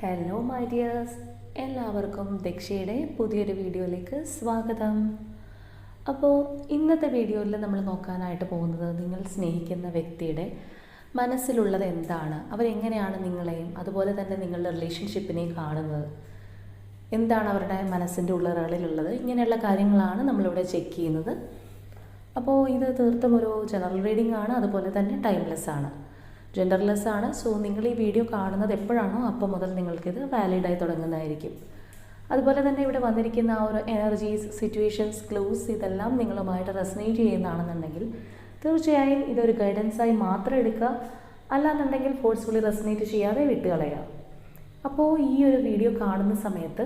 Hello my dears എല്ലാവർക്കും ദക്ഷയുടെ പുതിയൊരു വീഡിയോയിലേക്ക് സ്വാഗതം. അപ്പോൾ ഇന്നത്തെ വീഡിയോയിൽ നമ്മൾ നോക്കാനായിട്ട് പോകുന്നത് നിങ്ങൾ സ്നേഹിക്കുന്ന വ്യക്തിയുടെ മനസ്സിലുള്ളത് എന്താണ്? അവരെങ്ങനെയാണ് നിങ്ങളെയും അതുപോലെ തന്നെ നിങ്ങളുടെ റിലേഷൻഷിപ്പിനെയും കാണുന്നത്? എന്താണ് അവരുടെ മനസ്സിന്റെ ഉള്ളറകളിലുള്ളത്? ഇങ്ങനെയുള്ള കാര്യങ്ങളാണ് നമ്മളിവിടെ ചെക്ക് ചെയ്യുന്നത്. അപ്പോൾ ഇത് തീർത്തും ഒരു ജനറൽ റീഡിംഗ് ആണ്. അതുപോലെ തന്നെ ടൈംലെസ് ആണ്. ജെൻഡർലെസ് ആണ്. സോ നിങ്ങൾ ഈ വീഡിയോ കാണുന്നത് എപ്പോഴാണോ അപ്പോൾ മുതൽ നിങ്ങൾക്കിത് വാലിഡായി തുടങ്ങുന്നതായിരിക്കും. അതുപോലെ തന്നെ ഇവിടെ വന്നിരിക്കുന്ന ആ ഒരു എനർജീസ് സിറ്റുവേഷൻസ് ക്ലൂസ് ഇതെല്ലാം നിങ്ങളുമായിട്ട് റെസനേറ്റ് ചെയ്യുന്നതാണെന്നുണ്ടെങ്കിൽ തീർച്ചയായും ഇതൊരു ഗൈഡൻസായി മാത്രം എടുക്കുക. അല്ലാന്നുണ്ടെങ്കിൽ ഫോഴ്സ്ഫുള്ളി റെസനേറ്റ് ചെയ്യാതെ വിട്ടുകളയുക. അപ്പോൾ ഈ ഒരു വീഡിയോ കാണുന്ന സമയത്ത്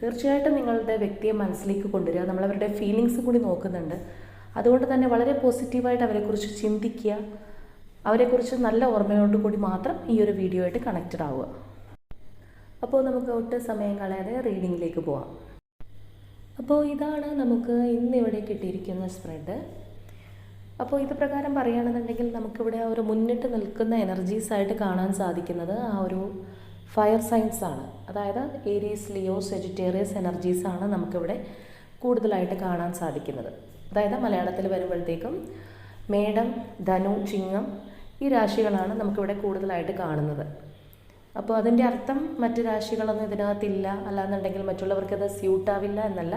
തീർച്ചയായിട്ടും നിങ്ങളുടെ വ്യക്തിയെ മനസ്സിലേക്ക് കൊണ്ടുവരിക. നമ്മളവരുടെ ഫീലിങ്സ് കൂടി നോക്കുന്നുണ്ട്. അതുകൊണ്ട് തന്നെ വളരെ പോസിറ്റീവായിട്ട് അവരെക്കുറിച്ച് ചിന്തിക്കുക. അവരെക്കുറിച്ച് നല്ല ഓർമ്മയോട് കൂടി മാത്രം ഈ ഒരു വീഡിയോ ആയിട്ട് കണക്റ്റഡ് ആവുക. അപ്പോൾ നമുക്ക് ഒട്ട് സമയം കളയാതെ റീഡിങ്ങിലേക്ക് പോവാം. അപ്പോൾ ഇതാണ് നമുക്ക് ഇന്ന് ഇവിടെ കിട്ടിയിരിക്കുന്ന സ്പ്രെഡ് അപ്പോൾ ഇത് പ്രകാരം പറയുകയാണെന്നുണ്ടെങ്കിൽ നമുക്കിവിടെ ഒരു മുന്നിട്ട് നിൽക്കുന്ന എനർജീസ് ആയിട്ട് കാണാൻ സാധിക്കുന്നത് ആ ഒരു ഫയർ സയൻസ് ആണ്. അതായത് ഏരിയസ് ലിയോ സെജിറ്റേറിയസ് എനർജീസ് ആണ് നമുക്കിവിടെ കൂടുതലായിട്ട് കാണാൻ സാധിക്കുന്നത്. അതായത് മലയാളത്തിൽ വരുമ്പോഴത്തേക്കും മേടം ധനു ചിങ്ങം ഈ രാശികളാണ് നമുക്കിവിടെ കൂടുതലായിട്ട് കാണുന്നത്. അപ്പോൾ അതിന്റെ അർത്ഥം മറ്റ് രാശികളൊന്നും ഇതിനകത്തില്ല. അല്ലാന്നുണ്ടെങ്കിൽ മറ്റുള്ളവർക്ക് അത് സ്യൂട്ടാവില്ല എന്നല്ല.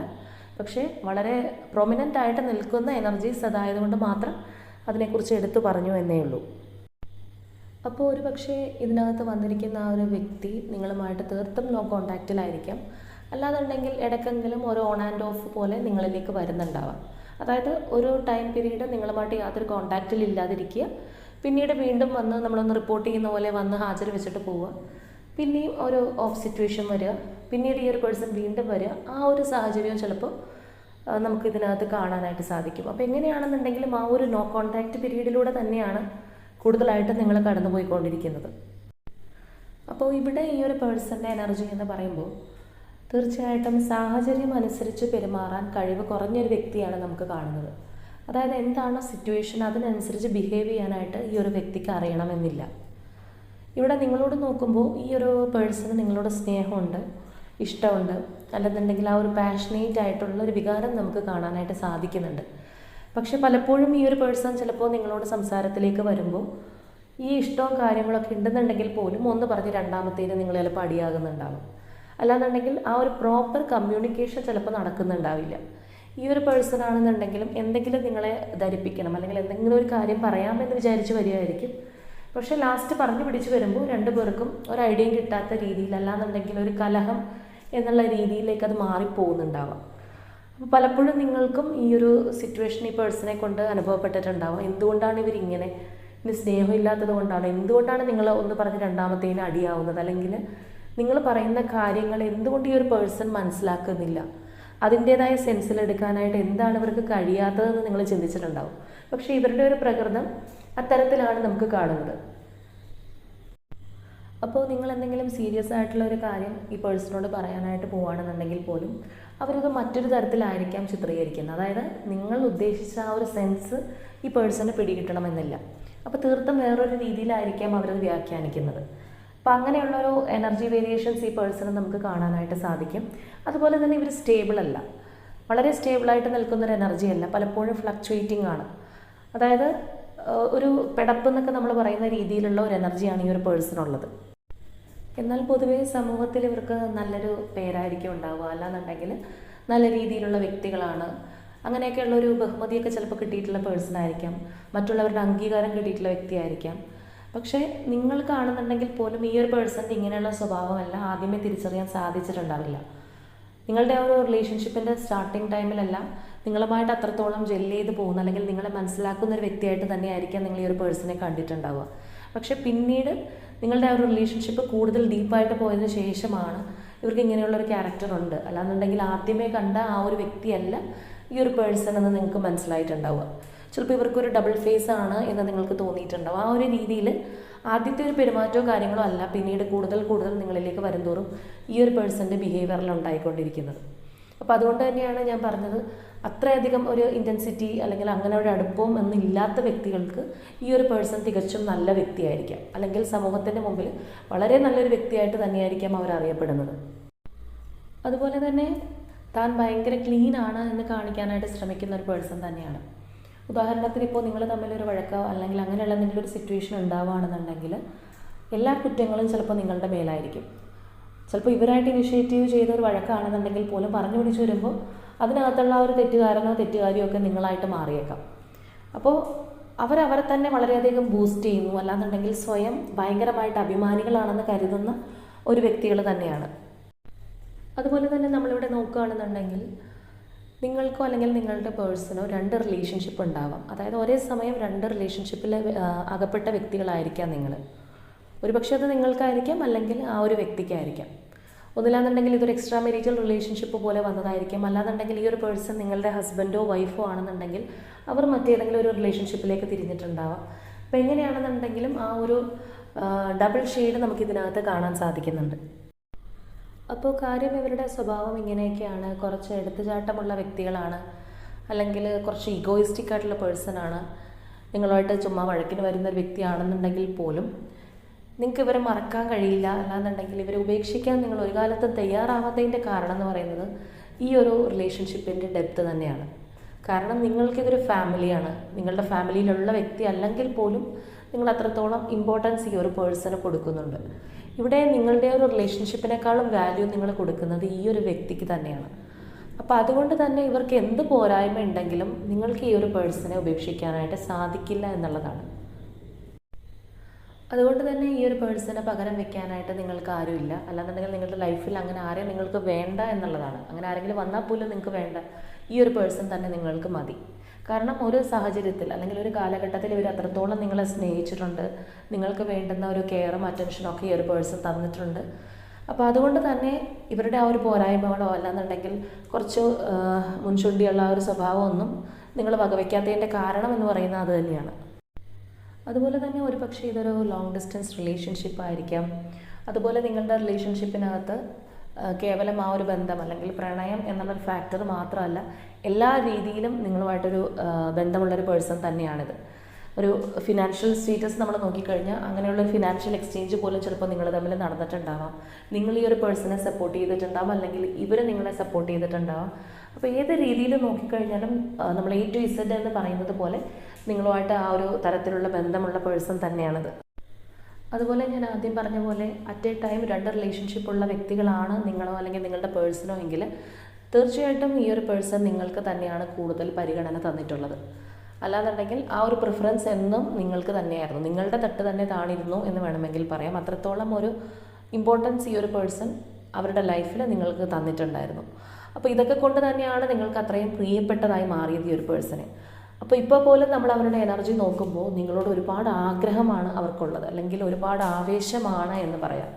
പക്ഷേ വളരെ പ്രൊമിനന്റ് ആയിട്ട് നിൽക്കുന്ന എനർജീസ് അതായതുകൊണ്ട് മാത്രം അതിനെക്കുറിച്ച് എടുത്തു പറഞ്ഞു എന്നേ ഉള്ളൂ. അപ്പോൾ ഒരു പക്ഷേ ഇതിനകത്ത് വന്നിരിക്കുന്ന ആ ഒരു വ്യക്തി നിങ്ങളുമായിട്ട് തീർത്തും നോ കോണ്ടാക്റ്റിലായിരിക്കാം അല്ലാന്നുണ്ടെങ്കിൽ ഇടയ്ക്കെങ്കിലും ഒരു ഓൺ ആൻഡ് ഓഫ് പോലെ നിങ്ങളിലേക്ക് വരുന്നുണ്ടാവാം. അതായത് ഒരു ടൈം പീരീഡ് നിങ്ങളുമായിട്ട് യാതൊരു കോണ്ടാക്റ്റിൽ ഇല്ലാതിരിക്കുക പിന്നീട് വീണ്ടും വന്ന് നമ്മളൊന്ന് റിപ്പോർട്ട് ചെയ്യുന്ന പോലെ വന്ന് ഹാജർ വെച്ചിട്ട് പോവുക. പിന്നെയും ഒരു ഓഫ് സിറ്റുവേഷൻ വരിക. പിന്നീട് ഈ ഒരു പേഴ്സൺ വീണ്ടും വരിക. ആ ഒരു സാഹചര്യം ചിലപ്പോൾ നമുക്ക് ഇതിനകത്ത് കാണാനായിട്ട് സാധിക്കും. അപ്പോൾ എങ്ങനെയാണെന്നുണ്ടെങ്കിലും ആ ഒരു നോ കോൺടാക്റ്റ് പീരീഡിലൂടെ തന്നെയാണ് കൂടുതലായിട്ട് നിങ്ങൾ കടന്നുപോയിക്കൊണ്ടിരിക്കുന്നത്. അപ്പോൾ ഇവിടെ ഈ ഒരു പേഴ്സന്റെ എനർജി എന്ന് പറയുമ്പോൾ തീർച്ചയായിട്ടും സാഹചര്യം അനുസരിച്ച് പെരുമാറാൻ കഴിവ് കുറഞ്ഞൊരു വ്യക്തിയാണ് നമുക്ക് കാണുന്നത്. അതായത് എന്താണ് സിറ്റുവേഷൻ അതിനനുസരിച്ച് ബിഹേവ് ചെയ്യാനായിട്ട് ഈ ഒരു വ്യക്തിക്ക് അറിയണമെന്നില്ല. ഇവിടെ നിങ്ങളോട് നോക്കുമ്പോൾ ഈ ഒരു പേഴ്സണ് നിങ്ങളോട് സ്നേഹമുണ്ട് ഇഷ്ടമുണ്ട് അല്ലെന്നുണ്ടെങ്കിൽ ആ ഒരു പാഷനേറ്റ് ആയിട്ടുള്ള ഒരു വികാരം നമുക്ക് കാണാനായിട്ട് സാധിക്കുന്നുണ്ട്. പക്ഷെ പലപ്പോഴും ഈ ഒരു പേഴ്സൺ ചിലപ്പോൾ നിങ്ങളോട് സംസാരത്തിലേക്ക് വരുമ്പോൾ ഈ ഇഷ്ടവും കാര്യങ്ങളൊക്കെ ഉണ്ടെന്നുണ്ടെങ്കിൽ പോലും ഒന്ന് പറഞ്ഞ് രണ്ടാമത്തേന് നിങ്ങൾ ചിലപ്പോൾ അടിയാകുന്നുണ്ടാവും. അല്ലാന്നുണ്ടെങ്കിൽ ആ ഒരു പ്രോപ്പർ കമ്മ്യൂണിക്കേഷൻ ചിലപ്പോൾ നടക്കുന്നുണ്ടാവില്ല. ഈ ഒരു പേഴ്സൺ ആണെന്നുണ്ടെങ്കിലും എന്തെങ്കിലും നിങ്ങളെ ധരിപ്പിക്കണം. അല്ലെങ്കിൽ എന്തെങ്കിലും ഒരു കാര്യം പറയാമെന്ന് വിചാരിച്ച് വരികയായിരിക്കും. പക്ഷേ ലാസ്റ്റ് പറഞ്ഞു പിടിച്ച് വരുമ്പോൾ രണ്ടു പേർക്കും ഒരു ഐഡിയയും കിട്ടാത്ത രീതിയിൽ അല്ലാന്നുണ്ടെങ്കിൽ ഒരു കലഹം എന്നുള്ള രീതിയിലേക്ക് അത് മാറിപ്പോകുന്നുണ്ടാവാം. അപ്പോൾ പലപ്പോഴും നിങ്ങൾക്കും ഈ ഒരു സിറ്റുവേഷൻ ഈ പേഴ്സണെ കൊണ്ട് അനുഭവപ്പെട്ടിട്ടുണ്ടാവും. എന്തുകൊണ്ടാണ് ഇവരിങ്ങനെ? ഇനി സ്നേഹമില്ലാത്തത് കൊണ്ടാണ്? എന്തുകൊണ്ടാണ് നിങ്ങൾ ഒന്ന് പറഞ്ഞ് രണ്ടാമത്തേന് അടിയാവുന്നത്? അല്ലെങ്കിൽ നിങ്ങൾ പറയുന്ന കാര്യങ്ങൾ എന്തുകൊണ്ട് ഈ ഒരു പേഴ്സൺ മനസ്സിലാക്കുന്നില്ല? അതിന്റേതായ സെൻസിൽ എടുക്കാനായിട്ട് എന്താണ് ഇവർക്ക് കഴിയാത്തതെന്ന് നിങ്ങൾ ചിന്തിച്ചിട്ടുണ്ടാവും. പക്ഷേ ഇവരുടെ ഒരു പ്രകൃതം അത്തരത്തിലാണ് നമുക്ക് കാണുന്നത്. അപ്പോൾ നിങ്ങൾ എന്തെങ്കിലും സീരിയസ് ആയിട്ടുള്ള ഒരു കാര്യം ഈ പേഴ്സണോട് പറയാനായിട്ട് പോവുകയാണെന്നുണ്ടെങ്കിൽ പോലും അവരത് മറ്റൊരു തരത്തിലായിരിക്കാം ചിത്രീകരിക്കുന്നത്. അതായത് നിങ്ങൾ ഉദ്ദേശിച്ച ആ ഒരു സെൻസ് ഈ പേഴ്സണ് പിടികിട്ടണമെന്നില്ല. അപ്പോൾ തീർത്തും വേറൊരു രീതിയിലായിരിക്കാം അവരത് വ്യാഖ്യാനിക്കുന്നത്. അപ്പോൾ അങ്ങനെയുള്ളൊരു എനർജി വേരിയേഷൻസ് ഈ പേഴ്സണ് നമുക്ക് കാണാനായിട്ട് സാധിക്കും. അതുപോലെ തന്നെ ഇവർ സ്റ്റേബിൾ അല്ല. വളരെ സ്റ്റേബിളായിട്ട് നിൽക്കുന്നൊരു എനർജി അല്ല. പലപ്പോഴും ഫ്ലക്ച്വേറ്റിംഗ് ആണ്. അതായത് ഒരു പെടപ്പ് എന്നൊക്കെ നമ്മൾ പറയുന്ന രീതിയിലുള്ള ഒരു എനർജിയാണ് ഈ ഒരു പേഴ്സണുള്ളത് എന്നാൽ പൊതുവേ സമൂഹത്തിൽ ഇവർക്ക് നല്ലൊരു പേരായിരിക്കും ഉണ്ടാവുക. അല്ലാന്നുണ്ടെങ്കിൽ നല്ല രീതിയിലുള്ള വ്യക്തികളാണ്. അങ്ങനെയൊക്കെയുള്ള ഒരു ബഹുമതിയൊക്കെ ചിലപ്പോൾ കിട്ടിയിട്ടുള്ള പേഴ്സൺ ആയിരിക്കാം. മറ്റുള്ളവരുടെ അംഗീകാരം കിട്ടിയിട്ടുള്ള വ്യക്തിയായിരിക്കാം. പക്ഷേ നിങ്ങൾ കാണുന്നുണ്ടെങ്കിൽ പോലും ഈ ഒരു പേഴ്സന്റെ ഇങ്ങനെയുള്ള സ്വഭാവമല്ല ആദ്യമേ തിരിച്ചറിയാൻ സാധിച്ചിട്ടുണ്ടാവില്ല. നിങ്ങളുടെ ഒരു റിലേഷൻഷിപ്പിന്റെ സ്റ്റാർട്ടിങ് ടൈമിലല്ല നിങ്ങളുമായിട്ട് അത്രത്തോളം ജെല്ല് ചെയ്ത് പോകുന്ന അല്ലെങ്കിൽ നിങ്ങളെ മനസ്സിലാക്കുന്ന ഒരു വ്യക്തിയായിട്ട് തന്നെയായിരിക്കാം നിങ്ങൾ ഈ ഒരു പേഴ്സണെ കണ്ടിട്ടുണ്ടാവുക. പക്ഷേ പിന്നീട് നിങ്ങളുടെ ആ ഒരു റിലേഷൻഷിപ്പ് കൂടുതൽ ഡീപ്പായിട്ട് പോയതിന് ശേഷമാണ് ഇവർക്ക് ഇങ്ങനെയുള്ള ഒരു ക്യാരക്ടർ ഉണ്ട്. അല്ലാന്നുണ്ടെങ്കിൽ ആദ്യമേ കണ്ട ആ ഒരു വ്യക്തിയല്ല ഈ ഒരു പേഴ്സൺ എന്ന് നിങ്ങൾക്ക് മനസ്സിലായിട്ടുണ്ടാവുക. ചിലപ്പോൾ ഇവർക്കൊരു ഡബിൾ ഫേസ് ആണ് എന്ന് നിങ്ങൾക്ക് തോന്നിയിട്ടുണ്ടാവും. ആ ഒരു രീതിയിൽ ആദ്യത്തെ ഒരു പെരുമാറ്റമോ കാര്യങ്ങളോ അല്ല പിന്നീട് കൂടുതൽ കൂടുതൽ നിങ്ങളിലേക്ക് വരുന്തോറും ഈ ഒരു പേഴ്സന്റെ ബിഹേവിയറിൽ ഉണ്ടായിക്കൊണ്ടിരിക്കുന്നത്. അപ്പോൾ അതുകൊണ്ട് തന്നെയാണ് ഞാൻ പറഞ്ഞത് അത്രയധികം ഒരു ഇന്റൻസിറ്റി അല്ലെങ്കിൽ അങ്ങനെ ഒരു അടുപ്പവും ഒന്നും ഇല്ലാത്ത വ്യക്തികൾക്ക് ഈ ഒരു പേഴ്സൺ തികച്ചും നല്ല വ്യക്തിയായിരിക്കാം. അല്ലെങ്കിൽ സമൂഹത്തിന്റെ മുമ്പിൽ വളരെ നല്ലൊരു വ്യക്തിയായിട്ട് തന്നെയായിരിക്കാം അവർ അറിയപ്പെടുന്നത്. അതുപോലെ തന്നെ താൻ ഭയങ്കര ക്ലീൻ ആണ് എന്ന് കാണിക്കാനായിട്ട് ശ്രമിക്കുന്ന ഒരു പേഴ്സൺ തന്നെയാണ്. ഉദാഹരണത്തിന് ഇപ്പോൾ നിങ്ങൾ തമ്മിലൊരു വഴക്കോ അല്ലെങ്കിൽ അങ്ങനെയുള്ള എന്തെങ്കിലും ഒരു സിറ്റുവേഷൻ ഉണ്ടാവുകയാണെന്നുണ്ടെങ്കിൽ എല്ലാ കുറ്റങ്ങളും ചിലപ്പോൾ നിങ്ങളുടെ മേലായിരിക്കും. ചിലപ്പോൾ ഇവരായിട്ട് ഇനിഷ്യേറ്റീവ് ചെയ്ത ഒരു വഴക്കാണെന്നുണ്ടെങ്കിൽ പോലും പറഞ്ഞു പിടിച്ച് വരുമ്പോൾ അതിനകത്തുള്ള ആ ഒരു തെറ്റുകാരനോ തെറ്റുകാരിയോ ഒക്കെ നിങ്ങളായിട്ട് മാറിയേക്കാം. അപ്പോൾ അവരവരെ തന്നെ വളരെയധികം ബൂസ്റ്റ് ചെയ്യുന്നു. അല്ലാന്നുണ്ടെങ്കിൽ സ്വയം ഭയങ്കരമായിട്ട് അഭിമാനികളാണെന്ന് കരുതുന്ന ഒരു വ്യക്തികൾ തന്നെയാണ്. അതുപോലെ തന്നെ നമ്മളിവിടെ നോക്കുകയാണെന്നുണ്ടെങ്കിൽ നിങ്ങൾക്കോ അല്ലെങ്കിൽ നിങ്ങളുടെ പേഴ്സണോ രണ്ട് റിലേഷൻഷിപ്പ് ഉണ്ടാവാം. അതായത് ഒരേ സമയം രണ്ട് റിലേഷൻഷിപ്പിൽ അകപ്പെട്ട വ്യക്തികളായിരിക്കാം നിങ്ങൾ ഒരുപക്ഷെ അത് നിങ്ങൾക്കായിരിക്കാം അല്ലെങ്കിൽ ആ ഒരു വ്യക്തിക്കായിരിക്കാം. ഒന്നില്ലാന്നുണ്ടെങ്കിൽ ഇതൊരു എക്സ്ട്രാ മെരീറ്റൽ റിലേഷൻഷിപ്പ് പോലെ വന്നതായിരിക്കും. അല്ലാന്നുണ്ടെങ്കിൽ ഈ ഒരു പേഴ്സൺ നിങ്ങളുടെ ഹസ്ബൻഡോ വൈഫോ ആണെന്നുണ്ടെങ്കിൽ അവർ മറ്റേതെങ്കിലും ഒരു റിലേഷൻഷിപ്പിലേക്ക് തിരിഞ്ഞിട്ടുണ്ടാവാം. അപ്പോൾ എങ്ങനെയാണെന്നുണ്ടെങ്കിലും ആ ഒരു ഡബിൾ ഷെയ്ഡ് നമുക്ക് ഇതിനകത്ത് കാണാൻ സാധിക്കുന്നുണ്ട്. അപ്പോൾ കാര്യം ഇവരുടെ സ്വഭാവം ഇങ്ങനെയൊക്കെയാണ്. കുറച്ച് എടുത്തുചാട്ടമുള്ള വ്യക്തികളാണ്. അല്ലെങ്കിൽ കുറച്ച് ഈഗോയിസ്റ്റിക് ആയിട്ടുള്ള പേഴ്സണാണ് നിങ്ങളുമായിട്ട് ചുമ്മാ വഴക്കിന് വരുന്ന ഒരു വ്യക്തിയാണെന്നുണ്ടെങ്കിൽ പോലും നിങ്ങൾക്ക് ഇവരെ മറക്കാൻ കഴിയില്ല. അല്ലാന്നുണ്ടെങ്കിൽ ഇവരെ ഉപേക്ഷിക്കാൻ നിങ്ങൾ ഒരു കാലത്തും തയ്യാറാവാത്തതിന്റെ കാരണം എന്ന് പറയുന്നത് ഈ ഒരു റിലേഷൻഷിപ്പിന്റെ ഡെപ്ത് തന്നെയാണ്. കാരണം നിങ്ങൾക്കിതൊരു ഫാമിലിയാണ് നിങ്ങളുടെ ഫാമിലിയിലുള്ള വ്യക്തി അല്ലെങ്കിൽ പോലും നിങ്ങൾ അത്രത്തോളം ഇമ്പോർട്ടൻസ് ഈ ഒരു പേഴ്സണ് കൊടുക്കുന്നുണ്ട്. ഇവിടെ നിങ്ങളുടെ ഒരു റിലേഷൻഷിപ്പിനേക്കാളും വാല്യൂ നിങ്ങൾ കൊടുക്കുന്നത് ഈ ഒരു വ്യക്തിക്ക് തന്നെയാണ്. അപ്പോൾ അതുകൊണ്ട് തന്നെ ഇവർക്ക് എന്ത് പോരായ്മ ഉണ്ടെങ്കിലും നിങ്ങൾക്ക് ഈ ഒരു പേഴ്സണെ ഉപേക്ഷിക്കാനായിട്ട് സാധിക്കില്ല എന്നുള്ളതാണ്. അതുകൊണ്ട് തന്നെ ഈ ഒരു പേഴ്സണെ പകരം വെക്കാനായിട്ട് നിങ്ങൾക്ക് ആരുമില്ല അല്ലാന്നുണ്ടെങ്കിൽ നിങ്ങളുടെ ലൈഫിൽ അങ്ങനെ ആരെയും നിങ്ങൾക്ക് വേണ്ട എന്നുള്ളതാണ്. അങ്ങനെ ആരെങ്കിലും വന്നാൽ പോലും നിങ്ങൾക്ക് വേണ്ട. ഈ ഒരു പേഴ്സൺ തന്നെ നിങ്ങൾക്ക് മതി. കാരണം ഒരു സാഹചര്യത്തിൽ അല്ലെങ്കിൽ ഒരു കാലഘട്ടത്തിൽ ഇവർ അത്രത്തോളം നിങ്ങളെ സ്നേഹിച്ചിട്ടുണ്ട്. നിങ്ങൾക്ക് വേണ്ടുന്ന ഒരു കെയറും അറ്റൻഷനും ഒക്കെ ഈ ഒരു പേഴ്സൺ തന്നിട്ടുണ്ട്. അപ്പോൾ അതുകൊണ്ട് തന്നെ ഇവരുടെ ആ ഒരു പോരായ്മകളോ അല്ലാന്നുണ്ടെങ്കിൽ കുറച്ച് മുൻചുണ്ടിയുള്ള ആ ഒരു സ്വഭാവമൊന്നും നിങ്ങൾ വകവയ്ക്കാത്തതിന്റെ കാരണം എന്ന് പറയുന്നത് അത് തന്നെയാണ്. അതുപോലെ തന്നെ ഒരു പക്ഷേ ഇതൊരു ലോങ് ഡിസ്റ്റൻസ് റിലേഷൻഷിപ്പ് ആയിരിക്കാം. അതുപോലെ നിങ്ങളുടെ റിലേഷൻഷിപ്പിനകത്ത് കേവലം ആ ഒരു ബന്ധം അല്ലെങ്കിൽ പ്രണയം എന്നുള്ളൊരു ഫാക്ടർ മാത്രമല്ല എല്ലാ രീതിയിലും നിങ്ങളുമായിട്ടൊരു ബന്ധമുള്ളൊരു പേഴ്സൺ തന്നെയാണിത്. ഒരു ഫിനാൻഷ്യൽ സ്റ്റേറ്റസ് നമ്മൾ നോക്കിക്കഴിഞ്ഞാൽ അങ്ങനെയുള്ള ഒരു ഫിനാൻഷ്യൽ എക്സ്ചേഞ്ച് പോലും ചിലപ്പോൾ നിങ്ങൾ തമ്മിൽ നടന്നിട്ടുണ്ടാവാം. നിങ്ങൾ ഈ ഒരു പേഴ്സണെ സപ്പോർട്ട് ചെയ്തിട്ടുണ്ടാവാം അല്ലെങ്കിൽ ഇവർ നിങ്ങളെ സപ്പോർട്ട് ചെയ്തിട്ടുണ്ടാവാം. അപ്പോൾ ഏത് രീതിയിൽ നോക്കിക്കഴിഞ്ഞാലും നമ്മൾ എ ടു ഇസഡ് എന്ന് പറയുന്നത് പോലെ നിങ്ങളുമായിട്ട് ആ ഒരു തരത്തിലുള്ള ബന്ധമുള്ള പേഴ്സൺ തന്നെയാണിത്. അതുപോലെ ഞാൻ ആദ്യം പറഞ്ഞ പോലെ അറ്റ് എ ടൈം രണ്ട് റിലേഷൻഷിപ്പ് ഉള്ള വ്യക്തികളാണ് നിങ്ങളോ അല്ലെങ്കിൽ നിങ്ങളുടെ പേഴ്സണോ എങ്കിൽ തീർച്ചയായിട്ടും ഈ ഒരു പേഴ്സൺ നിങ്ങൾക്ക് തന്നെയാണ് കൂടുതൽ പരിഗണന തന്നിട്ടുള്ളത്. അല്ലാന്നുണ്ടെങ്കിൽ ആ ഒരു പ്രിഫറൻസ് എന്നും നിങ്ങൾക്ക് തന്നെയായിരുന്നു. നിങ്ങളുടെ തട്ട് തന്നെ താണിരുന്നു എന്ന് വേണമെങ്കിൽ പറയാം. അത്രത്തോളം ഒരു ഇമ്പോർട്ടൻസ് ഈ ഒരു പേഴ്സൺ അവരുടെ ലൈഫിൽ നിങ്ങൾക്ക് തന്നിട്ടുണ്ടായിരുന്നു. അപ്പോൾ ഇതൊക്കെ കൊണ്ട് തന്നെയാണ് നിങ്ങൾക്ക് അത്രയും പ്രിയപ്പെട്ടതായി മാറിയത് ഈ ഒരു പേഴ്സണെ അപ്പോൾ ഇപ്പോൾ പോലും നമ്മൾ അവരുടെ എനർജി നോക്കുമ്പോൾ നിങ്ങളോട് ഒരുപാട് ആഗ്രഹമാണ് അവർക്കുള്ളത്. അല്ലെങ്കിൽ ഒരുപാട് ആവേശമാണ് എന്ന് പറയാം.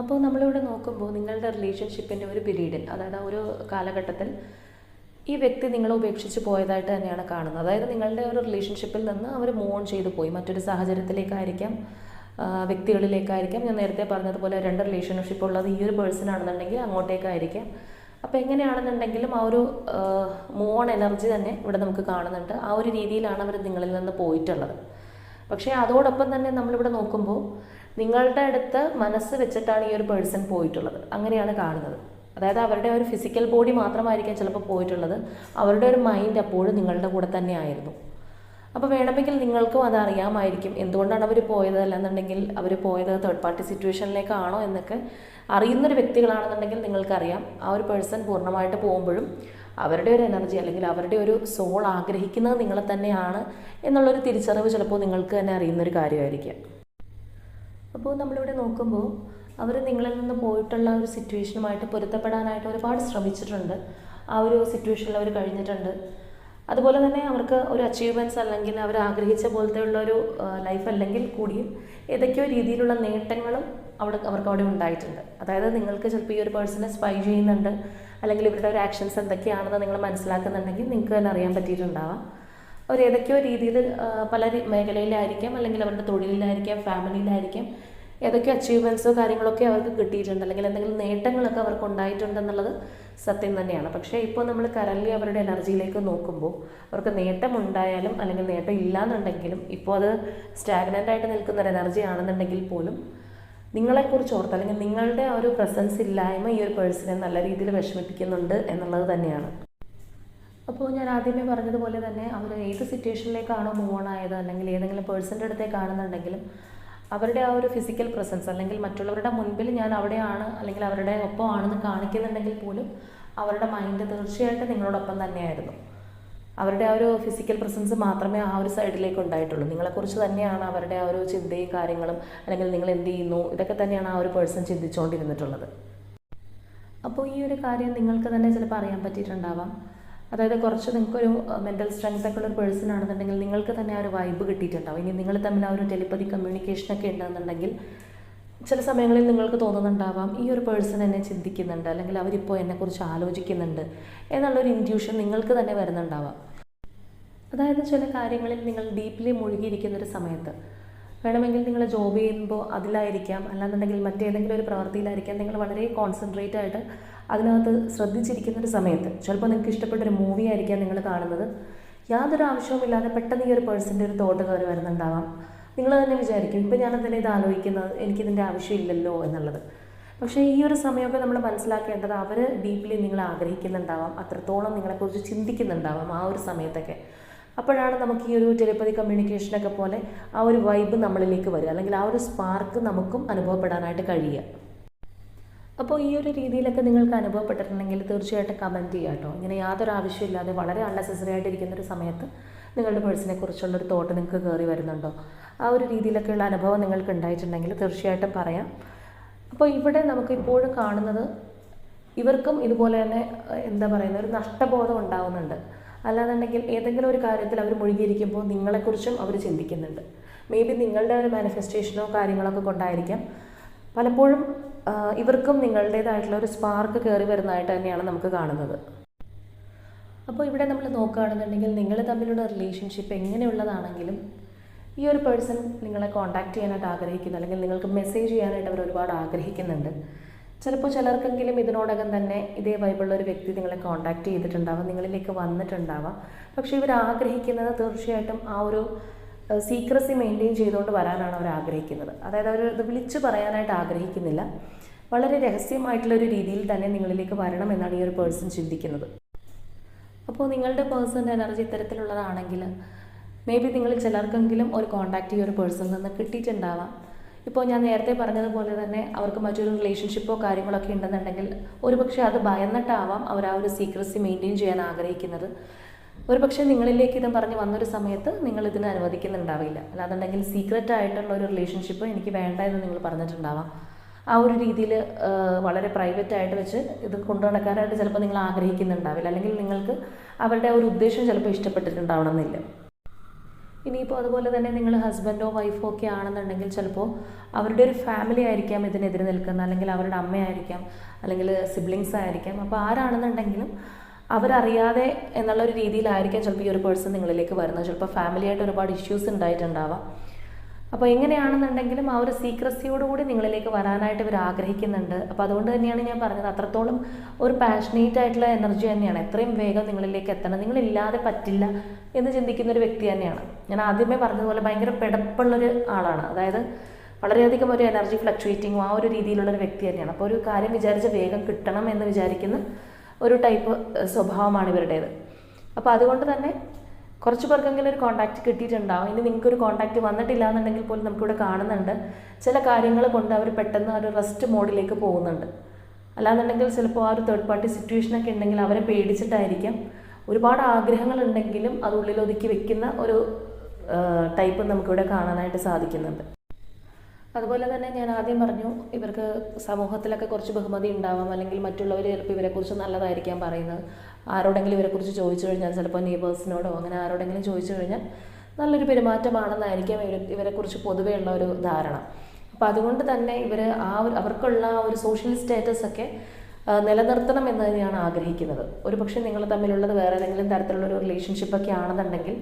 അപ്പോൾ നമ്മളിവിടെ നോക്കുമ്പോൾ നിങ്ങളുടെ റിലേഷൻഷിപ്പിന്റെ ഒരു പീരീഡിൽ അതായത് ഒരു കാലഘട്ടത്തിൽ ഈ വ്യക്തി നിങ്ങളെ ഉപേക്ഷിച്ച് പോയതായിട്ട് തന്നെയാണ് കാണുന്നത്. അതായത് നിങ്ങളുടെ ഒരു റിലേഷൻഷിപ്പിൽ നിന്ന് അവർ മൂവ് ഓൺ ചെയ്തു പോയി. മറ്റൊരു സാഹചര്യത്തിലേക്കായിരിക്കാം വ്യക്തികളിലേക്കായിരിക്കാം. ഞാൻ നേരത്തെ പറഞ്ഞതുപോലെ രണ്ട് റിലേഷൻഷിപ്പ് ഉള്ളത് ഈ ഒരു പേഴ്സൺ ആണെന്നുണ്ടെങ്കിൽ അങ്ങോട്ടേക്കായിരിക്കാം. അപ്പോൾ എങ്ങനെയാണെന്നുണ്ടെങ്കിലും ആ ഒരു മൂവ് ഓൺ എനർജി തന്നെ ഇവിടെ നമുക്ക് കാണുന്നുണ്ട്. ആ ഒരു രീതിയിലാണ് അവർ നിങ്ങളിൽ നിന്ന് പോയിട്ടുള്ളത്. പക്ഷേ അതോടൊപ്പം തന്നെ നമ്മളിവിടെ നോക്കുമ്പോൾ നിങ്ങളുടെ അടുത്ത് മനസ്സ് വെച്ചിട്ടാണ് ഈ ഒരു പേഴ്സൺ പോയിട്ടുള്ളത്. അങ്ങനെയാണ് കാണുന്നത്. അതായത് അവരുടെ ഒരു ഫിസിക്കൽ ബോഡി മാത്രമായിരിക്കാം ചിലപ്പോൾ പോയിട്ടുള്ളത്. അവരുടെ ഒരു മൈൻഡ് അപ്പോഴും നിങ്ങളുടെ കൂടെ തന്നെ ആയിരുന്നു. അപ്പോൾ വേണമെങ്കിൽ നിങ്ങൾക്കും അത് അറിയാമായിരിക്കും. എന്തുകൊണ്ടാണ് അവർ പോയത് അല്ലെന്നുണ്ടെങ്കിൽ അവർ പോയത് തേർഡ് പാർട്ടി സിറ്റുവേഷനിലേക്കാണോ എന്നൊക്കെ അറിയുന്നൊരു വ്യക്തികളാണെന്നുണ്ടെങ്കിൽ നിങ്ങൾക്കറിയാം. ആ ഒരു പേഴ്സൺ പൂർണമായിട്ട് പോകുമ്പോഴും അവരുടെ ഒരു എനർജി അല്ലെങ്കിൽ അവരുടെ ഒരു സോൾ ആഗ്രഹിക്കുന്നത് നിങ്ങളെ തന്നെയാണ് എന്നുള്ളൊരു തിരിച്ചറിവ് ചിലപ്പോൾ നിങ്ങൾക്ക് തന്നെ അറിയുന്നൊരു കാര്യമായിരിക്കാം. അപ്പോൾ നമ്മളിവിടെ നോക്കുമ്പോൾ അവർ നിങ്ങളിൽ നിന്ന് പോയിട്ടുള്ള ഒരു സിറ്റുവേഷനുമായിട്ട് പൊരുത്തപ്പെടാനായിട്ട് ഒരുപാട് ശ്രമിച്ചിട്ടുണ്ട്. ആ ഒരു സിറ്റുവേഷനിൽ അവർ കഴിഞ്ഞിട്ടുണ്ട്. അതുപോലെ തന്നെ അവർക്ക് ഒരു അച്ചീവ്മെന്റ്സ് അല്ലെങ്കിൽ അവർ ആഗ്രഹിച്ച പോലത്തെ ഉള്ള ഒരു ലൈഫ് അല്ലെങ്കിൽ കൂടിയും ഏതൊക്കെയോ രീതിയിലുള്ള നേട്ടങ്ങളും അവിടെ അവർക്ക് അവിടെ ഉണ്ടായിട്ടുണ്ട്. അതായത് നിങ്ങൾക്ക് ചിലപ്പോൾ ഈ ഒരു പേഴ്സണെ സ്പൈ ചെയ്യുന്നുണ്ട് അല്ലെങ്കിൽ ഇവരുടെ ഒരു ആക്ഷൻസ് എന്തൊക്കെയാണെന്ന് നിങ്ങൾ മനസ്സിലാക്കുന്നുണ്ടെങ്കിൽ നിങ്ങൾക്ക് തന്നെ അറിയാൻ പറ്റിയിട്ടുണ്ടാവാം. അവർ ഏതൊക്കെയോ രീതിയിൽ പല മേഖലയിലായിരിക്കാം അല്ലെങ്കിൽ അവരുടെ തൊഴിലിലായിരിക്കാം ഫാമിലിയിലായിരിക്കാം ഏതൊക്കെ അച്ചീവ്മെന്റ്സോ കാര്യങ്ങളൊക്കെ അവർക്ക് കിട്ടിയിട്ടുണ്ട്. അല്ലെങ്കിൽ എന്തെങ്കിലും നേട്ടങ്ങളൊക്കെ അവർക്ക് ഉണ്ടായിട്ടുണ്ടെന്നുള്ളത് സത്യം തന്നെയാണ്. പക്ഷേ ഇപ്പോൾ നമ്മൾ കറൻലി അവരുടെ എനർജിയിലേക്ക് നോക്കുമ്പോൾ അവർക്ക് നേട്ടം ഉണ്ടായാലും അല്ലെങ്കിൽ നേട്ടം ഇല്ലാന്നുണ്ടെങ്കിലും ഇപ്പോൾ അത് സ്റ്റാഗ്നന്റ് ആയിട്ട് നിൽക്കുന്ന ഒരു എനർജി ആണെന്നുണ്ടെങ്കിൽ പോലും നിങ്ങളെക്കുറിച്ച് ഓർത്ത് അല്ലെങ്കിൽ നിങ്ങളുടെ ആ ഒരു പ്രസൻസ് ഇല്ലായ്മ ഈ ഒരു പേഴ്സണെ നല്ല രീതിയിൽ വിഷമിപ്പിക്കുന്നുണ്ട് എന്നുള്ളത് തന്നെയാണ്. അപ്പോൾ ഞാൻ ആദ്യമേ പറഞ്ഞതുപോലെ തന്നെ അവർ ഏത് സിറ്റുവേഷനിലേക്കാണോ മൂവ് ഓൺ ആയത് അല്ലെങ്കിൽ ഏതെങ്കിലും പേഴ്സന്റെ അടുത്തേക്കാണെന്നുണ്ടെങ്കിലും അവരുടെ ആ ഒരു ഫിസിക്കൽ പ്രസൻസ് അല്ലെങ്കിൽ മറ്റുള്ളവരുടെ മുൻപിൽ ഞാൻ അവിടെയാണ് അല്ലെങ്കിൽ അവരുടെ ഒപ്പം ആണെന്ന് കാണിക്കുന്നുണ്ടെങ്കിൽ പോലും അവരുടെ മൈൻഡ് തീർച്ചയായിട്ടും നിങ്ങളോടൊപ്പം തന്നെയായിരുന്നു. അവരുടെ ആ ഒരു ഫിസിക്കൽ പ്രസൻസ് മാത്രമേ ആ ഒരു സൈഡിലേക്ക് ഉണ്ടായിട്ടുള്ളൂ. നിങ്ങളെക്കുറിച്ച് തന്നെയാണ് അവരുടെ ആ ഒരു ചിന്തയും കാര്യങ്ങളും അല്ലെങ്കിൽ നിങ്ങൾ എന്ത് ചെയ്യുന്നു ഇതൊക്കെ തന്നെയാണ് ആ ഒരു പേഴ്സൺ ചിന്തിച്ചുകൊണ്ടിരുന്നിട്ടുള്ളത്. അപ്പോൾ ഈ ഒരു കാര്യം നിങ്ങൾക്ക് തന്നെ ചിലപ്പോൾ അറിയാൻ പറ്റിയിട്ടുണ്ടാവാം. അതായത് കുറച്ച് നിങ്ങൾക്കൊരു മെന്റൽ സ്ട്രെങ്ത് ഒക്കെ ഉള്ള ഒരു പേഴ്സൺ ആണെന്നുണ്ടെങ്കിൽ നിങ്ങൾക്ക് തന്നെ ആ ഒരു വൈബ് കിട്ടിയിട്ടുണ്ടാവും. ഇനി നിങ്ങൾ തമ്മിൽ ആ ഒരു ടെലിപ്പതി കമ്മ്യൂണിക്കേഷനൊക്കെ ഉണ്ടെന്നുണ്ടെങ്കിൽ ചില സമയങ്ങളിൽ നിങ്ങൾക്ക് തോന്നുന്നുണ്ടാവാം ഈ ഒരു പേഴ്സൺ എന്നെ ചിന്തിക്കുന്നുണ്ട് അല്ലെങ്കിൽ അവരിപ്പോൾ എന്നെക്കുറിച്ച് ആലോചിക്കുന്നുണ്ട് എന്നുള്ളൊരു ഇൻഡ്യൂഷൻ നിങ്ങൾക്ക് തന്നെ വരുന്നുണ്ടാവാം. അതായത് ചില കാര്യങ്ങളിൽ നിങ്ങൾ ഡീപ്ലി മുഴുകിയിരിക്കുന്ന ഒരു സമയത്ത് വേണമെങ്കിൽ നിങ്ങൾ ജോബ് ചെയ്യുമ്പോൾ അതിലായിരിക്കാം അല്ലാന്നുണ്ടെങ്കിൽ മറ്റേതെങ്കിലും ഒരു പ്രവൃത്തിയിലായിരിക്കാം നിങ്ങൾ വളരെ കോൺസെൻട്രേറ്റ് ആയിട്ട് അതിനകത്ത് ശ്രദ്ധിച്ചിരിക്കുന്ന ഒരു സമയത്ത് ചിലപ്പോൾ നിങ്ങൾക്ക് ഇഷ്ടപ്പെട്ട ഒരു മൂവി ആയിരിക്കാം നിങ്ങൾ കാണുന്നത്. യാതൊരു ആവശ്യവുമില്ലാതെ പെട്ടെന്ന് ഈ ഒരു പേഴ്സന്റെ ഒരു തോട്ട് കയറി വരുന്നുണ്ടാവാം. നിങ്ങൾ തന്നെ വിചാരിക്കും ഇപ്പം ഞാൻ എന്തിനാ ഇത് ആലോചിക്കുന്നത്? എനിക്കിതിന്റെ ആവശ്യമില്ലല്ലോ എന്നുള്ളത്. പക്ഷേ ഈ ഒരു സമയമൊക്കെ നമ്മൾ മനസ്സിലാക്കേണ്ടത് അവർ ഡീപ്ലി നിങ്ങൾ ആഗ്രഹിക്കുന്നുണ്ടാവാം. അത്രത്തോളം നിങ്ങളെക്കുറിച്ച് ചിന്തിക്കുന്നുണ്ടാവാം ആ ഒരു സമയത്തൊക്കെ. അപ്പോഴാണ് നമുക്ക് ഈ ഒരു ടെലിപ്പതി കമ്മ്യൂണിക്കേഷനൊക്കെ പോലെ ആ ഒരു വൈബ് നമ്മളിലേക്ക് വരിക. അല്ലെങ്കിൽ ആ ഒരു സ്പാർക്ക് നമുക്കും അനുഭവപ്പെടാനായിട്ട് കഴിയുക. അപ്പോൾ ഈ ഒരു രീതിയിലൊക്കെ നിങ്ങൾക്ക് അനുഭവപ്പെട്ടിട്ടുണ്ടെങ്കിൽ തീർച്ചയായിട്ടും കമന്റ് ചെയ്യുക കേട്ടോ ഇങ്ങനെ യാതൊരു ആവശ്യമില്ലാതെ വളരെ അൺനെസസറി ആയിട്ടിരിക്കുന്ന ഒരു സമയത്ത് നിങ്ങളുടെ പേഴ്സിനെ കുറിച്ചുള്ളൊരു തോട്ട് നിങ്ങൾക്ക് കയറി വരുന്നുണ്ടോ? ആ ഒരു രീതിയിലൊക്കെയുള്ള അനുഭവം നിങ്ങൾക്ക് ഉണ്ടായിട്ടുണ്ടെങ്കിൽ തീർച്ചയായിട്ടും പറയാം. അപ്പോൾ ഇവിടെ നമുക്ക് ഇപ്പോഴും കാണുന്നത് ഇവർക്കും ഇതുപോലെ തന്നെ എന്താ പറയുന്ന ഒരു നഷ്ടബോധം ഉണ്ടാകുന്നുണ്ട് അല്ലാന്നുണ്ടെങ്കിൽ ഏതെങ്കിലും ഒരു കാര്യത്തിൽ അവർ മുഴുകിയിരിക്കുമ്പോൾ നിങ്ങളെക്കുറിച്ചും അവർ ചിന്തിക്കുന്നുണ്ട്. മേ ബി നിങ്ങളുടെ ഒരു മാനിഫെസ്റ്റേഷനോ കാര്യങ്ങളൊക്കെ കൊണ്ടായിരിക്കാം. പലപ്പോഴും ഇവർക്കും നിങ്ങളുടേതായിട്ടുള്ള ഒരു സ്പാർക്ക് കയറി വരുന്നതായിട്ട് തന്നെയാണ് നമുക്ക് കാണുന്നത്. അപ്പോൾ ഇവിടെ നമ്മൾ നോക്കുകയാണെന്നുണ്ടെങ്കിൽ നിങ്ങൾ തമ്മിലുള്ള റിലേഷൻഷിപ്പ് എങ്ങനെയുള്ളതാണെങ്കിലും ഈ ഒരു പേഴ്സൺ നിങ്ങളെ കോൺടാക്ട് ചെയ്യാനായിട്ട് ആഗ്രഹിക്കുന്നു അല്ലെങ്കിൽ നിങ്ങൾക്ക് മെസ്സേജ് ചെയ്യാനായിട്ട് അവർ ഒരുപാട് ആഗ്രഹിക്കുന്നുണ്ട്. ചിലപ്പോൾ ചിലർക്കെങ്കിലും ഇതിനോടകം തന്നെ ഇതേ വൈബുള്ള ഒരു വ്യക്തി നിങ്ങളെ കോൺടാക്ട് ചെയ്തിട്ടുണ്ടാവാം നിങ്ങളിലേക്ക് വന്നിട്ടുണ്ടാവാം. പക്ഷേ ഇവർ ആഗ്രഹിക്കുന്നത് തീർച്ചയായിട്ടും ആ ഒരു സീക്രസി മെയിന്റെയിൻ ചെയ്തുകൊണ്ട് വരാനാണ് അവർ ആഗ്രഹിക്കുന്നത്. അതായത് അവർ ഇത് വിളിച്ചു പറയാനായിട്ട് ആഗ്രഹിക്കുന്നില്ല. വളരെ രഹസ്യമായിട്ടുള്ള ഒരു രീതിയിൽ തന്നെ നിങ്ങളിലേക്ക് വരണം എന്നാണ് ഈ ഒരു പേഴ്സൺ ചിന്തിക്കുന്നത്. അപ്പോൾ നിങ്ങളുടെ പേഴ്സന്റെ എനർജി ഇത്തരത്തിലുള്ളതാണെങ്കിൽ മേ ബി നിങ്ങൾ ചിലർക്കെങ്കിലും ഒരു കോണ്ടാക്റ്റ് ഈ ഒരു പേഴ്സണിൽ നിന്ന് കിട്ടിയിട്ടുണ്ടാവാം. ഇപ്പോൾ ഞാൻ നേരത്തെ പറഞ്ഞതുപോലെ തന്നെ അവർക്ക് മറ്റൊരു റിലേഷൻഷിപ്പോ കാര്യങ്ങളൊക്കെ ഉണ്ടെന്നുണ്ടെങ്കിൽ ഒരുപക്ഷെ അത് ഭയന്നിട്ടാവാം അവർ ആ ഒരു സീക്രസി മെയിന്റെയിൻ ചെയ്യാൻ ആഗ്രഹിക്കുന്നത്. ഒരുപക്ഷെ നിങ്ങളിലേക്ക് ഇത് പറഞ്ഞ് വന്നൊരു സമയത്ത് നിങ്ങൾ ഇതിന് അനുവദിക്കുന്നുണ്ടാവില്ല. അല്ലാന്നുണ്ടെങ്കിൽ സീക്രറ്റ് ആയിട്ടുള്ള ഒരു റിലേഷൻഷിപ്പ് എനിക്ക് വേണ്ട എന്ന് നിങ്ങൾ പറഞ്ഞിട്ടുണ്ടാവാം. ആ ഒരു രീതിയിൽ വളരെ പ്രൈവറ്റ് ആയിട്ട് വെച്ച് ഇത് കൊണ്ടുനടക്കാനായിട്ട് ചിലപ്പോൾ നിങ്ങൾ ആഗ്രഹിക്കുന്നുണ്ടാവില്ല. അല്ലെങ്കിൽ നിങ്ങൾക്ക് അവരുടെ ഒരു ഉദ്ദേശം ചിലപ്പോൾ ഇഷ്ടപ്പെട്ടിട്ടുണ്ടാവണമെന്നില്ല. ഇനിയിപ്പോൾ അതുപോലെ തന്നെ നിങ്ങൾ ഹസ്ബൻഡോ വൈഫോ ഒക്കെ ആണെന്നുണ്ടെങ്കിൽ ചിലപ്പോൾ അവരുടെ ഒരു ഫാമിലി ആയിരിക്കാം ഇതിനെതിരെ നിൽക്കുന്ന അല്ലെങ്കിൽ അവരുടെ അമ്മയായിരിക്കാം അല്ലെങ്കിൽ സിബ്ലിങ്സ് ആയിരിക്കാം. അപ്പോൾ ആരാണെന്നുണ്ടെങ്കിലും അവരറിയാതെ എന്നുള്ളൊരു രീതിയിലായിരിക്കാം ചിലപ്പോൾ ഈ ഒരു പേഴ്സൺ നിങ്ങളിലേക്ക് വരുന്നത്. ചിലപ്പോൾ ഫാമിലിയായിട്ട് ഒരുപാട് ഇഷ്യൂസ് ഉണ്ടായിട്ടുണ്ടാവാം. അപ്പോൾ എങ്ങനെയാണെന്നുണ്ടെങ്കിലും ആ ഒരു സീക്രസിയോടുകൂടി നിങ്ങളിലേക്ക് വരാനായിട്ട് ഇവർ ആഗ്രഹിക്കുന്നുണ്ട്. അപ്പോൾ അതുകൊണ്ട് തന്നെയാണ് ഞാൻ പറഞ്ഞത്. അത്രത്തോളം ഒരു പാഷനേറ്റ് ആയിട്ടുള്ള എനർജി തന്നെയാണ്. എത്രയും വേഗം നിങ്ങളിലേക്ക് എത്തണം. നിങ്ങളില്ലാതെ പറ്റില്ല എന്ന് ചിന്തിക്കുന്ന ഒരു വ്യക്തി തന്നെയാണ്. ഞാൻ ആദ്യമേ പറഞ്ഞതുപോലെ ഭയങ്കര പിടപ്പുള്ളൊരു ആളാണ്. അതായത് വളരെയധികം ഒരു എനർജി ഫ്ലക്ച്വേറ്റിങ്ങും ആ ഒരു രീതിയിലുള്ള ഒരു വ്യക്തി തന്നെയാണ്. അപ്പോൾ ഒരു കാര്യം വിചാരിച്ച് വേഗം കിട്ടണം എന്ന് വിചാരിക്കുന്ന ഒരു ടൈപ്പ് സ്വഭാവമാണ് ഇവരുടേത്. അപ്പോൾ അതുകൊണ്ട് തന്നെ കുറച്ച് പേർക്കെങ്കിലും ഒരു കോൺടാക്റ്റ് കിട്ടിയിട്ടുണ്ടാവും. ഇനി നിങ്ങൾക്കൊരു കോൺടാക്റ്റ് വന്നിട്ടില്ല എന്നുണ്ടെങ്കിൽ പോലും നമുക്കിവിടെ കാണുന്നുണ്ട്. ചില കാര്യങ്ങൾ കൊണ്ട് അവർ പെട്ടെന്ന് ഒരു റെസ്റ്റ് മോഡിലേക്ക് പോകുന്നുണ്ട്. അല്ലാന്നുണ്ടെങ്കിൽ ചിലപ്പോൾ ആ ഒരു തേർഡ് പാർട്ടി സിറ്റുവേഷനൊക്കെ ഉണ്ടെങ്കിൽ അവരെ പേടിച്ചിട്ടായിരിക്കും. ഒരുപാട് ആഗ്രഹങ്ങൾ ഉണ്ടെങ്കിലും അത് ഉള്ളിൽ ഒതുക്കി വെക്കുന്ന ഒരു ടൈപ്പ് നമുക്കിവിടെ കാണാനായിട്ട് സാധിക്കുന്നുണ്ട്. അതുപോലെ തന്നെ ഞാൻ ആദ്യം പറഞ്ഞു ഇവർക്ക് സമൂഹത്തിലൊക്കെ കുറച്ച് ബഹുമതി ഉണ്ടാവാം അല്ലെങ്കിൽ മറ്റുള്ളവർ ചിലപ്പോൾ ഇവരെക്കുറിച്ച് നല്ലതായിരിക്കാം പറയുന്നത്. ആരോടെങ്കിലും ഇവരെക്കുറിച്ച് ചോദിച്ചു കഴിഞ്ഞാൽ ചിലപ്പോൾ നെയ്ബേഴ്സിനോടോ അങ്ങനെ ആരോടെങ്കിലും ചോദിച്ചു കഴിഞ്ഞാൽ നല്ലൊരു പെരുമാറ്റമാണെന്നായിരിക്കാം ഇവർ ഇവരെക്കുറിച്ച് പൊതുവേ ഉള്ള ഒരു ധാരണ. അപ്പോൾ അതുകൊണ്ട് തന്നെ ഇവർ ആ ഒരു അവർക്കുള്ള ആ ഒരു സോഷ്യൽ സ്റ്റാറ്റസ് ഒക്കെ നിലനിർത്തണം എന്ന് തന്നെയാണ് ആഗ്രഹിക്കുന്നത്. ഒരു പക്ഷേ നിങ്ങൾ തമ്മിലുള്ളത് വേറെ ഏതെങ്കിലും തരത്തിലുള്ള ഒരു റിലേഷൻഷിപ്പ് ഒക്കെ ആണെന്നുണ്ടെങ്കിൽ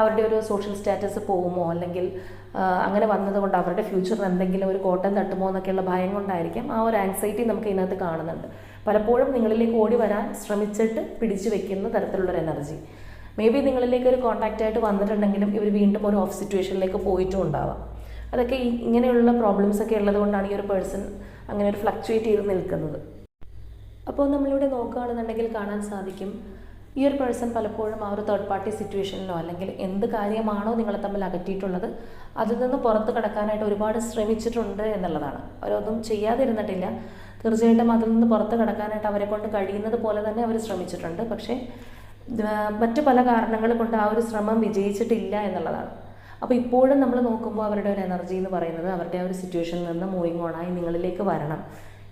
അവരുടെ ഒരു സോഷ്യൽ സ്റ്റാറ്റസ് പോകുമോ? അല്ലെങ്കിൽ അങ്ങനെ വന്നതുകൊണ്ട് അവരുടെ ഫ്യൂച്ചറിന് എന്തെങ്കിലും ഒരു കോട്ടം തട്ടുമോ എന്നൊക്കെയുള്ള ഭയം കൊണ്ടായിരിക്കാം ആ ഒരു ആങ്സൈറ്റി നമുക്ക് ഇതിനകത്ത് കാണുന്നുണ്ട്. പലപ്പോഴും നിങ്ങളിലേക്ക് ഓടി വരാൻ ശ്രമിച്ചിട്ട് പിടിച്ചു വെക്കുന്ന തരത്തിലുള്ളൊരു എനർജി മേ ബി നിങ്ങളിലേക്ക് ഒരു കോൺടാക്റ്റ് ആയിട്ട് വന്നിട്ടുണ്ടെങ്കിലും ഇവർ വീണ്ടും ഒരു ഓഫ് സിറ്റുവേഷനിലേക്ക് പോയിട്ടും ഉണ്ടാവാം. അതൊക്കെ ഇങ്ങനെയുള്ള പ്രോബ്ലംസ് ഒക്കെ ഉള്ളത് കൊണ്ടാണ് ഈ ഒരു പേഴ്സൺ അങ്ങനെ ഒരു ഫ്ലക്ച്വേറ്റ് ചെയ്ത് നിൽക്കുന്നത്. അപ്പോൾ നമ്മളിവിടെ നോക്കുകയാണെന്നുണ്ടെങ്കിൽ കാണാൻ സാധിക്കും. ഈ ഒരു പേഴ്സൺ പലപ്പോഴും ആ ഒരു തേർഡ് പാർട്ടി സിറ്റുവേഷനിലോ അല്ലെങ്കിൽ എന്ത് കാര്യമാണോ നിങ്ങളെ തമ്മിൽ അകറ്റിയിട്ടുള്ളത് അതിൽ നിന്ന് പുറത്ത് കടക്കാനായിട്ട് ഒരുപാട് ശ്രമിച്ചിട്ടുണ്ട് എന്നുള്ളതാണ്. അവരൊന്നും ചെയ്യാതിരുന്നിട്ടില്ല. തീർച്ചയായിട്ടും അതിൽ നിന്ന് പുറത്ത് കടക്കാനായിട്ട് അവരെ കൊണ്ട് കഴിയുന്നത് പോലെ തന്നെ അവർ ശ്രമിച്ചിട്ടുണ്ട്. പക്ഷേ മറ്റു പല കാരണങ്ങൾ കൊണ്ട് ആ ഒരു ശ്രമം വിജയിച്ചിട്ടില്ല എന്നുള്ളതാണ്. അപ്പോൾ ഇപ്പോഴും നമ്മൾ നോക്കുമ്പോൾ അവരുടെ ഒരു എനർജി എന്ന് പറയുന്നത് അവരുടെ ആ ഒരു സിറ്റുവേഷനിൽ നിന്ന് മൂവിങ് ഓണായി നിങ്ങളിലേക്ക് വരണം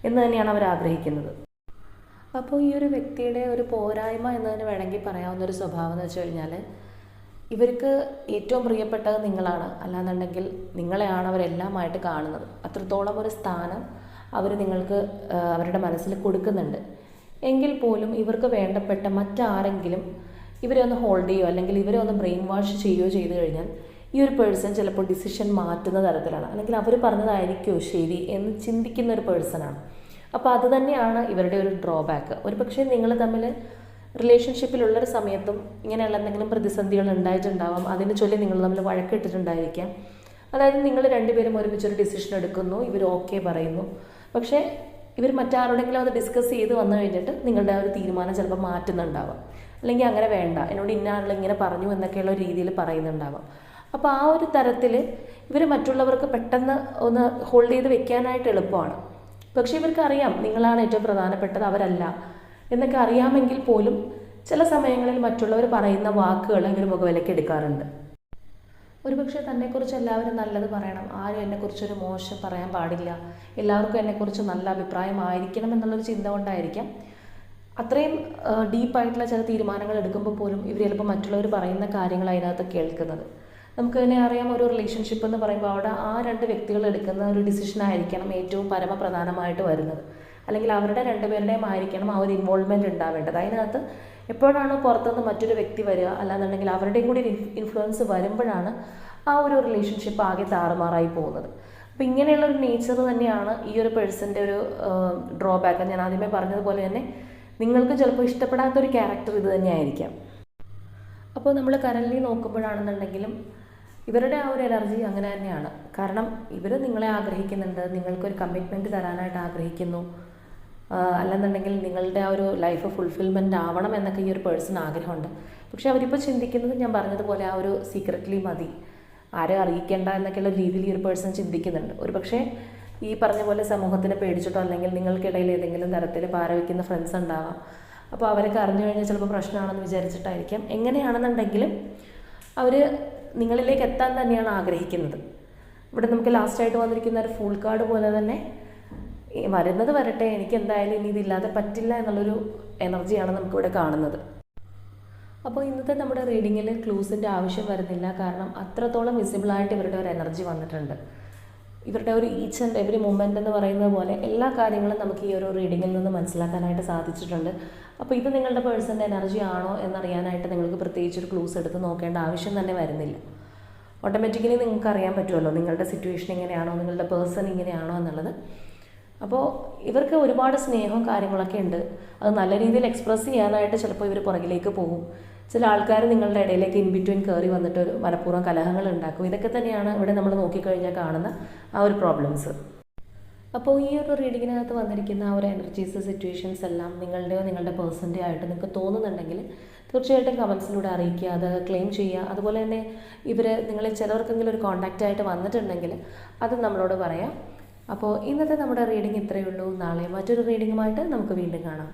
എന്ന് തന്നെയാണ് അവർ ആഗ്രഹിക്കുന്നത്. അപ്പോൾ ഈ ഒരു വ്യക്തിയുടെ ഒരു പോരായ്മ എന്നതിന് വേണമെങ്കിൽ പറയാവുന്ന ഒരു സ്വഭാവം എന്ന് വെച്ച് കഴിഞ്ഞാൽ ഇവർക്ക് ഏറ്റവും പ്രിയപ്പെട്ടത് നിങ്ങളാണ്. അല്ലാന്നുണ്ടെങ്കിൽ നിങ്ങളെയാണ് അവരെല്ലാമായിട്ട് കാണുന്നത്. അത്രത്തോളം ഒരു സ്ഥാനം അവർ നിങ്ങൾക്ക് അവരുടെ മനസ്സിൽ കൊടുക്കുന്നുണ്ട്. എങ്കിൽ പോലും ഇവർക്ക് വേണ്ടപ്പെട്ട മറ്റാരെങ്കിലും ഇവരെ ഒന്ന് ഹോൾഡ് ചെയ്യുകയോ അല്ലെങ്കിൽ ഇവരെ ഒന്ന് ബ്രെയിൻ വാഷ് ചെയ്യുകയോ ചെയ്തു കഴിഞ്ഞാൽ ഈ ഒരു പേഴ്സൺ ചിലപ്പോൾ ഡിസിഷൻ മാറ്റുന്ന തരത്തിലാണ്. അല്ലെങ്കിൽ അവർ പറഞ്ഞതായിരിക്കുമോ ശരി എന്ന് ചിന്തിക്കുന്ന ഒരു പേഴ്സണാണ് അപ്പോൾ അത് തന്നെയാണ് ഇവരുടെ ഒരു ഡ്രോബാക്ക് ഒരു പക്ഷേ നിങ്ങൾ തമ്മിൽ റിലേഷൻഷിപ്പിലുള്ളൊരു സമയത്തും ഇങ്ങനെയുള്ള എന്തെങ്കിലും പ്രതിസന്ധികൾ ഉണ്ടായിട്ടുണ്ടാവാം. അതിനെ ചൊല്ലി നിങ്ങൾ തമ്മിൽ വഴക്കിട്ടിട്ടുണ്ടായിരിക്കാം. അതായത് നിങ്ങൾ രണ്ടുപേരും ഒരുമിച്ചൊരു ഡിസിഷൻ എടുക്കുന്നു ഇവർ ഓക്കെ പറയുന്നു. പക്ഷേ ഇവർ മറ്റാരോടെങ്കിലും അത് ഡിസ്കസ് ചെയ്ത് വന്നു കഴിഞ്ഞിട്ട് നിങ്ങളുടെ ആ ഒരു തീരുമാനം ചിലപ്പോൾ മാറ്റുന്നുണ്ടാവാം. അല്ലെങ്കിൽ അങ്ങനെ വേണ്ട എന്നോട് ഇന്ന ആളുകൾ ഇങ്ങനെ പറഞ്ഞു എന്നൊക്കെയുള്ള രീതിയിൽ പറയുന്നുണ്ടാവാം. അപ്പോൾ ആ ഒരു തരത്തിൽ ഇവർ മറ്റുള്ളവർക്ക് പെട്ടെന്ന് ഒന്ന് ഹോൾഡ് ചെയ്ത് വെക്കാനായിട്ട് എളുപ്പമാണ്. പക്ഷേ ഇവർക്ക് അറിയാം നിങ്ങളാണ് ഏറ്റവും പ്രധാനപ്പെട്ടത് അവരല്ല. എന്നൊക്കെ അറിയാമെങ്കിൽ പോലും ചില സമയങ്ങളിൽ മറ്റുള്ളവർ പറയുന്ന വാക്കുകൾ ഇവർ മുഖവിലയ്ക്ക് എടുക്കാറുണ്ട്. ഒരുപക്ഷെ തന്നെക്കുറിച്ച് എല്ലാവരും നല്ലത് പറയണം. ആരും എന്നെക്കുറിച്ചൊരു മോശം പറയാൻ പാടില്ല. എല്ലാവർക്കും എന്നെക്കുറിച്ച് നല്ല അഭിപ്രായമായിരിക്കണം എന്നുള്ളൊരു ചിന്ത കൊണ്ടായിരിക്കാം. അത്രയും ഡീപ്പായിട്ടുള്ള ചില തീരുമാനങ്ങൾ എടുക്കുമ്പോൾ പോലും ഇവർ ചിലപ്പോൾ മറ്റുള്ളവർ പറയുന്ന കാര്യങ്ങൾ അതിനകത്ത് കേൾക്കുന്നത്. നമുക്ക് തന്നെ അറിയാം ഒരു റിലേഷൻഷിപ്പ് എന്ന് പറയുമ്പോൾ അവിടെ ആ രണ്ട് വ്യക്തികൾ എടുക്കുന്ന ഒരു ഡിസിഷൻ ആയിരിക്കണം ഏറ്റവും പരമപ്രധാനമായിട്ട് വരുന്നത്. അല്ലെങ്കിൽ അവരുടെ രണ്ടുപേരുടെയും ആയിരിക്കണം ആ ഒരു ഇൻവോൾവ്മെന്റ് ഉണ്ടാവേണ്ടത്. അതിനകത്ത് എപ്പോഴാണോ പുറത്തുനിന്ന് മറ്റൊരു വ്യക്തി വരിക അല്ലാന്നുണ്ടെങ്കിൽ അവരുടെയും കൂടി ഇൻഫ്ലുവൻസ് വരുമ്പോഴാണ് ആ ഒരു റിലേഷൻഷിപ്പ് ആകെ താറുമാറായി പോകുന്നത്. അപ്പോൾ ഇങ്ങനെയുള്ള ഒരു നേച്ചർ തന്നെയാണ് ഈ ഒരു പേഴ്സന്റെ ഒരു ഡ്രോബാക്ക് ഞാൻ ആദ്യമേ പറഞ്ഞതുപോലെ തന്നെ നിങ്ങൾക്ക് ചിലപ്പോൾ ഇഷ്ടപ്പെടാത്ത ഒരു ക്യാരക്ടർ ഇത് തന്നെയായിരിക്കാം. അപ്പോൾ നമ്മൾ കറൻലി നോക്കുമ്പോഴാണെന്നുണ്ടെങ്കിലും ഇവരുടെ ആ ഒരു എനർജി അങ്ങനെ തന്നെയാണ്. കാരണം ഇവർ നിങ്ങളെ ആഗ്രഹിക്കുന്നുണ്ട് നിങ്ങൾക്കൊരു കമ്മിറ്റ്മെന്റ് തരാനായിട്ട് ആഗ്രഹിക്കുന്നു. അല്ലെന്നുണ്ടെങ്കിൽ നിങ്ങളുടെ ആ ഒരു ലൈഫ് ഫുൾഫിൽമെന്റ് ആവണം എന്നൊക്കെ ഈ ഒരു പേഴ്സൺ ആഗ്രഹമുണ്ട്. പക്ഷെ അവരിപ്പോൾ ചിന്തിക്കുന്നത് ഞാൻ പറഞ്ഞതുപോലെ ആ ഒരു സീക്രറ്റ്ലി മതി. ആരും അറിയിക്കേണ്ട എന്നൊക്കെയുള്ള രീതിയിൽ ഈ ഒരു പേഴ്സൺ ചിന്തിക്കുന്നുണ്ട്. ഒരു പക്ഷേ ഈ പറഞ്ഞ പോലെ സമൂഹത്തിനെ പേടിച്ചിട്ടോ അല്ലെങ്കിൽ നിങ്ങൾക്കിടയിൽ ഏതെങ്കിലും തരത്തിൽ പാരവയ്ക്കുന്ന ഫ്രണ്ട്സ് ഉണ്ടാവാം. അപ്പോൾ അവരൊക്കെ അറിഞ്ഞു കഴിഞ്ഞാൽ ചിലപ്പോൾ പ്രശ്നമാണെന്ന് വിചാരിച്ചിട്ടായിരിക്കാം. എങ്ങനെയാണെന്നുണ്ടെങ്കിലും അവർ നിങ്ങളിലേക്ക് എത്താൻ തന്നെയാണ് ആഗ്രഹിക്കുന്നത്. ഇവിടെ നമുക്ക് ലാസ്റ്റായിട്ട് വന്നിരിക്കുന്ന ഒരു ഫുൾ കാർഡ് പോലെ തന്നെ വരുന്നത് വരട്ടെ എനിക്ക് എന്തായാലും ഇനി ഇതില്ലാതെ പറ്റില്ല എന്നുള്ളൊരു എനർജിയാണ് നമുക്കിവിടെ കാണുന്നത്. അപ്പോൾ ഇന്നത്തെ നമ്മുടെ റീഡിങ്ങിൽ ക്ലൂസിന്റെ ആവശ്യം വരുന്നില്ല. കാരണം അത്രത്തോളം വിസിബിളായിട്ട് ഇവരുടെ ഒരു എനർജി വന്നിട്ടുണ്ട്. ഇവരുടെ ഒരു ഈച്ച് ആൻഡ് എവറി മൂമെന്റ് എന്ന് പറയുന്നത് പോലെ എല്ലാ കാര്യങ്ങളും നമുക്ക് ഈ ഒരു റീഡിങ്ങിൽ നിന്ന് മനസ്സിലാക്കാനായിട്ട് സാധിച്ചിട്ടുണ്ട്. അപ്പോൾ ഇത് നിങ്ങളുടെ പേഴ്സന്റെ എനർജി ആണോ എന്നറിയാനായിട്ട് നിങ്ങൾക്ക് പ്രത്യേകിച്ച് ഒരു ക്ലൂസ് എടുത്ത് നോക്കേണ്ട ആവശ്യം തന്നെ വരുന്നില്ല. ഓട്ടോമാറ്റിക്കലി നിങ്ങൾക്ക് അറിയാൻ പറ്റുമല്ലോ നിങ്ങളുടെ സിറ്റുവേഷൻ ഇങ്ങനെയാണോ നിങ്ങളുടെ പേഴ്സൺ ഇങ്ങനെയാണോ എന്നുള്ളത്. അപ്പോൾ ഇവർക്ക് ഒരുപാട് സ്നേഹവും കാര്യങ്ങളൊക്കെ ഉണ്ട്. അത് നല്ല രീതിയിൽ എക്സ്പ്രസ് ചെയ്യാനായിട്ട് ചിലപ്പോൾ ഇവർ പുറകിലേക്ക് പോകും. ചില ആൾക്കാർ നിങ്ങളുടെ ഇടയിലേക്ക് ഇൻ ബിറ്റ്വീൻ കയറി വന്നിട്ട് ഒരു മനഃപൂർവം കലഹങ്ങൾ ഉണ്ടാക്കും. ഇതൊക്കെ തന്നെയാണ് ഇവിടെ നമ്മൾ നോക്കിക്കഴിഞ്ഞാൽ കാണുന്ന ആ ഒരു പ്രോബ്ലംസ് അപ്പോൾ ഈ ഒരു റീഡിങ്ങിനകത്ത് വന്നിരിക്കുന്ന ആ ഒരു എനർജീസ് സിറ്റുവേഷൻസ് എല്ലാം നിങ്ങളുടെയോ നിങ്ങളുടെ പേഴ്സന്റെയോ ആയിട്ട് നിങ്ങൾക്ക് തോന്നുന്നുണ്ടെങ്കിൽ തീർച്ചയായിട്ടും കമൻസിലൂടെ അറിയിക്കുക അത് ക്ലെയിം ചെയ്യുക. അതുപോലെ തന്നെ ഇവർ നിങ്ങളിൽ ചിലവർക്കെങ്കിലും ഒരു കോൺടാക്റ്റ് ആയിട്ട് വന്നിട്ടുണ്ടെങ്കിൽ അത് നമ്മളോട് പറയാം. അപ്പോൾ ഇന്നത്തെ നമ്മുടെ റീഡിംഗ് ഇത്രയേ ഉള്ളൂ. നാളെ മറ്റൊരു റീഡിങ്ങുമായിട്ട് നമുക്ക് വീണ്ടും കാണാം.